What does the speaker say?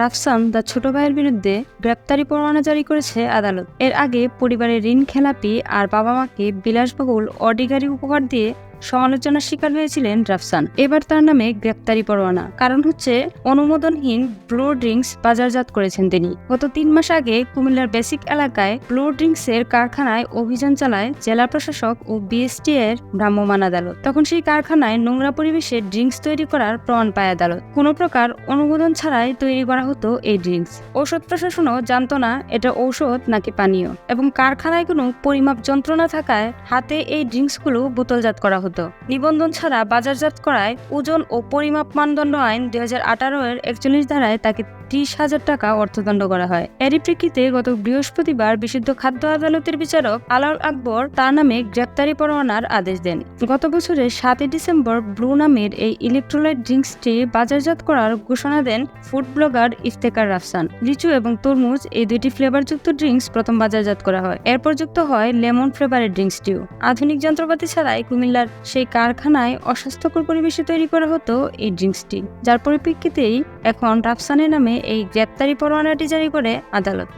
রাফসান তার ছোট ভাইয়ের বিরুদ্ধে গ্রেপ্তারি পরোয়ানা জারি করেছে আদালত। এর আগে পরিবারের ঋণ খেলাপি আর বাবা মাকে বিলাসবহুল অডিগারি উপহার দিয়ে সমালোচনার শিকার হয়েছিলেন রাফসান। এবার তার নামে গ্রেপ্তারি পরোয়ানা। কারণ হচ্ছে, অনুমোদনহীন ব্লু ড্রিঙ্কস বাজারজাত করেছেন তিনি। গত তিন মাস আগে কুমিল্লার বেসিক এলাকায় ব্লু ড্রিঙ্কস এর কারখানায় অভিযান চালায় জেলা প্রশাসক ও বিএসটি এর ভ্রাম্যমাণ আদালত। তখন সেই কারখানায় নোংরা পরিবেশে ড্রিঙ্কস তৈরি করার প্রমাণ পায় আদালত। কোনো প্রকার অনুমোদন ছাড়াই তৈরি করা হতো এই ড্রিঙ্কস। ঔষধ প্রশাসনও জানতো না, এটা ঔষধ নাকি পানীয়। এবং কারখানায় কোনো পরিমাপ যন্ত্র না থাকায় হাতে এই ড্রিঙ্কসগুলো বোতলজাত করা হতো। নিবন্ধন ছাড়া বাজারজাত করায় ওজন ও পরিমাপ মানদণ্ড আইন দুই হাজার আঠারো এর একচল্লিশ ধারায় তাকে ত্রিশ হাজার টাকা অর্থদণ্ড করা হয়। এরই প্রেক্ষিতে গত বৃহস্পতিবার বিশুদ্ধ খাদ্য আদালতের বিচারক আলাল আকবর তার নামে গ্রেপ্তারি পরোয়ানার আদেশ দেন। গত বছরের সাতই ডিসেম্বর ব্লু নামের এই ইলেকট্রোলাইট ড্রিঙ্কসটি বাজারজাত করার ঘোষণা দেন ফুড ব্লগার ইফতেকার রাফসান। লিচু এবং তরমুজ এই দুইটি ফ্লেভারযুক্ত ড্রিঙ্কস প্রথম বাজারজাত করা হয়। এরপর যুক্ত হয় লেমন ফ্লেভারের ড্রিঙ্কসটিও। আধুনিক যন্ত্রপাতি ছাড়াই কুমিল্লার সেই কারখানায় অস্বাস্থ্যকর পরিবেশে তৈরি করা হতো এই ড্রিঙ্কসটি, যার পরিপ্রেক্ষিতেই এখন রাফসানের নামে এই গ্রেপ্তারি পরোয়ানাটি জারি করে আদালত।